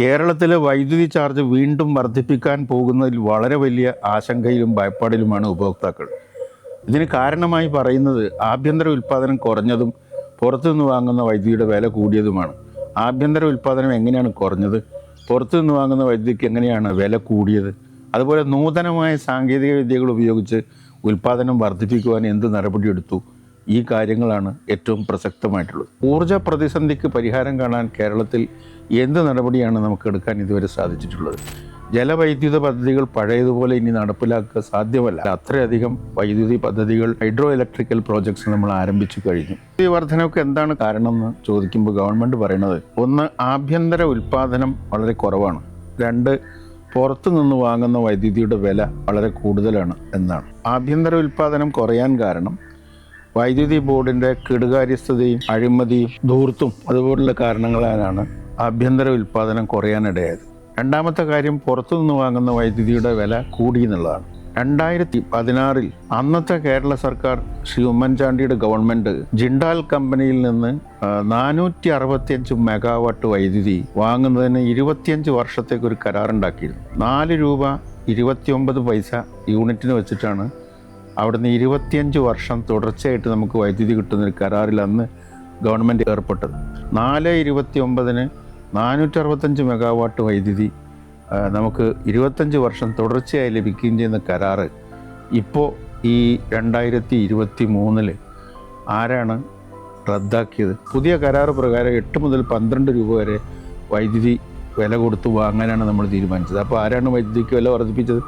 കേരളത്തിലെ വൈദ്യുതി ചാർജ് വീണ്ടും വർദ്ധിപ്പിക്കാൻ പോകുന്നതിൽ വളരെ വലിയ ആശങ്കയിലും ഭയപ്പാടിലുമാണ് ഉപഭോക്താക്കൾ. ഇതിന് കാരണമായി പറയുന്നത് ആഭ്യന്തര ഉൽപ്പാദനം കുറഞ്ഞതും പുറത്തുനിന്ന് വാങ്ങുന്ന വൈദ്യുതിയുടെ വില കൂടിയതുമാണ്. ആഭ്യന്തര ഉൽപ്പാദനം എങ്ങനെയാണ് കുറഞ്ഞത്? പുറത്തുനിന്ന് വാങ്ങുന്ന വൈദ്യുതിക്ക് എങ്ങനെയാണ് വില കൂടിയത്? അതുപോലെ നൂതനമായ സാങ്കേതിക വിദ്യകൾ ഉപയോഗിച്ച് ഉൽപ്പാദനം വർദ്ധിപ്പിക്കുവാൻ എന്ത് നടപടിയെടുത്തു? ഈ കാര്യങ്ങളാണ് ഏറ്റവും പ്രസക്തമായിട്ടുള്ളത്. ഊർജ പ്രതിസന്ധിക്ക് പരിഹാരം കാണാൻ കേരളത്തിൽ എന്ത് നടപടിയാണ് നമുക്ക് എടുക്കാൻ ഇതുവരെ സാധിച്ചിട്ടുള്ളത്? ജലവൈദ്യുത പദ്ധതികൾ പഴയതുപോലെ ഇനി നടപ്പിലാക്കുക സാധ്യമല്ല. അത്രയധികം വൈദ്യുതി പദ്ധതികൾ ഹൈഡ്രോ ഇലക്ട്രിക്കൽ പ്രോജക്ട്സ് നമ്മൾ ആരംഭിച്ചു കഴിഞ്ഞു. ഈ വർധനവൊക്കെ എന്താണ് കാരണം എന്ന് ചോദിക്കുമ്പോൾ ഗവൺമെന്റ് പറയുന്നത് ഒന്ന് ആഭ്യന്തര ഉൽപ്പാദനം വളരെ കുറവാണ്. രണ്ട് പുറത്തു നിന്ന് വാങ്ങുന്ന വൈദ്യുതിയുടെ വില വളരെ കൂടുതലാണ് എന്നാണ്. ആഭ്യന്തര ഉൽപ്പാദനം കുറയാൻ കാരണം വൈദ്യുതി ബോർഡിന്റെ കെടുകാര്യസ്ഥതയും അഴിമതിയും ധൂർത്തും അതുപോലുള്ള കാരണങ്ങളാലാണ് ആഭ്യന്തര ഉൽപ്പാദനം കുറയാനിടയായത്. രണ്ടാമത്തെ കാര്യം പുറത്തുനിന്ന് വാങ്ങുന്ന വൈദ്യുതിയുടെ വില കൂടി എന്നുള്ളതാണ്. രണ്ടായിരത്തി പതിനാറിൽ അന്നത്തെ കേരള സർക്കാർ ശ്രീ ഉമ്മൻചാണ്ടിയുടെ ഗവൺമെന്റ് ജിണ്ടാൽ കമ്പനിയിൽ നിന്ന് നാനൂറ്റി അറുപത്തിയഞ്ച് മെഗാവാട്ട് വൈദ്യുതി വാങ്ങുന്നതിന് ഇരുപത്തിയഞ്ച് വർഷത്തേക്ക് ഒരു കരാറുണ്ടാക്കിയിരുന്നു. നാല് രൂപ ഇരുപത്തിയൊമ്പത് പൈസ യൂണിറ്റിന് വെച്ചിട്ടാണ് അവിടുന്ന് ഇരുപത്തിയഞ്ച് വർഷം തുടർച്ചയായിട്ട് നമുക്ക് വൈദ്യുതി കിട്ടുന്നൊരു കരാറിൽ അന്ന് ഗവൺമെന്റ് ഏർപ്പെട്ടത്. നാല് ഇരുപത്തി ഒമ്പതിന് നാനൂറ്ററുപത്തഞ്ച് മെഗാവാട്ട് വൈദ്യുതി നമുക്ക് ഇരുപത്തഞ്ച് വർഷം തുടർച്ചയായി ലഭിക്കുകയും ചെയ്യുന്ന കരാറ് ഇപ്പോൾ ഈ രണ്ടായിരത്തി ഇരുപത്തി മൂന്നിൽ ആരാണ് റദ്ദാക്കിയത്? പുതിയ കരാർ പ്രകാരം എട്ട് മുതൽ പന്ത്രണ്ട് രൂപ വരെ വൈദ്യുതി വില കൊടുത്തു വാങ്ങാനാണ് നമ്മൾ തീരുമാനിച്ചത്. അപ്പോൾ ആരാണ് വൈദ്യുതിക്ക് വില വർദ്ധിപ്പിച്ചത്?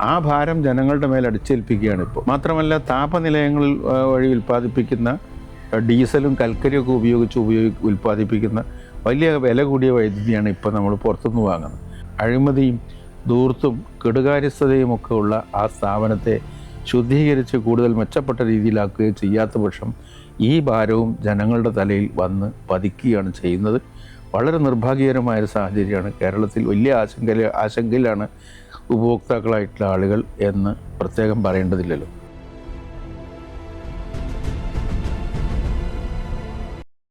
ആ ഭാരം ജനങ്ങളുടെ മേൽ അടിച്ചേൽപ്പിക്കുകയാണ് ഇപ്പോൾ. മാത്രമല്ല താപനിലയങ്ങളിൽ വഴി ഉൽപ്പാദിപ്പിക്കുന്ന ഡീസലും കൽക്കരിയൊക്കെ ഉപയോഗിച്ച് ഉപയോഗി ഉൽപ്പാദിപ്പിക്കുന്ന വലിയ വില കൂടിയ വൈദ്യുതിയാണ് ഇപ്പോൾ നമ്മൾ പുറത്തുനിന്ന് വാങ്ങുന്നത്. അഴിമതിയും ധൂർത്തും കെടുകാര്യസ്ഥതയും ഒക്കെ ഉള്ള ആ സ്ഥാപനത്തെ ശുദ്ധീകരിച്ച് കൂടുതൽ മെച്ചപ്പെട്ട രീതിയിലാക്കുകയും ചെയ്യാത്ത പക്ഷം ഈ ഭാരവും ജനങ്ങളുടെ തലയിൽ വന്ന് പതിക്കുകയാണ് ചെയ്യുന്നത്. വളരെ നിർഭാഗ്യകരമായ സാഹചര്യമാണ്. കേരളത്തിൽ വലിയ ആശങ്ക ആശങ്കയിലാണ് ഉപഭോക്താക്കളായിട്ടുള്ള ആളുകൾ എന്ന് പ്രത്യേകം പറയേണ്ടതില്ലല്ലോ.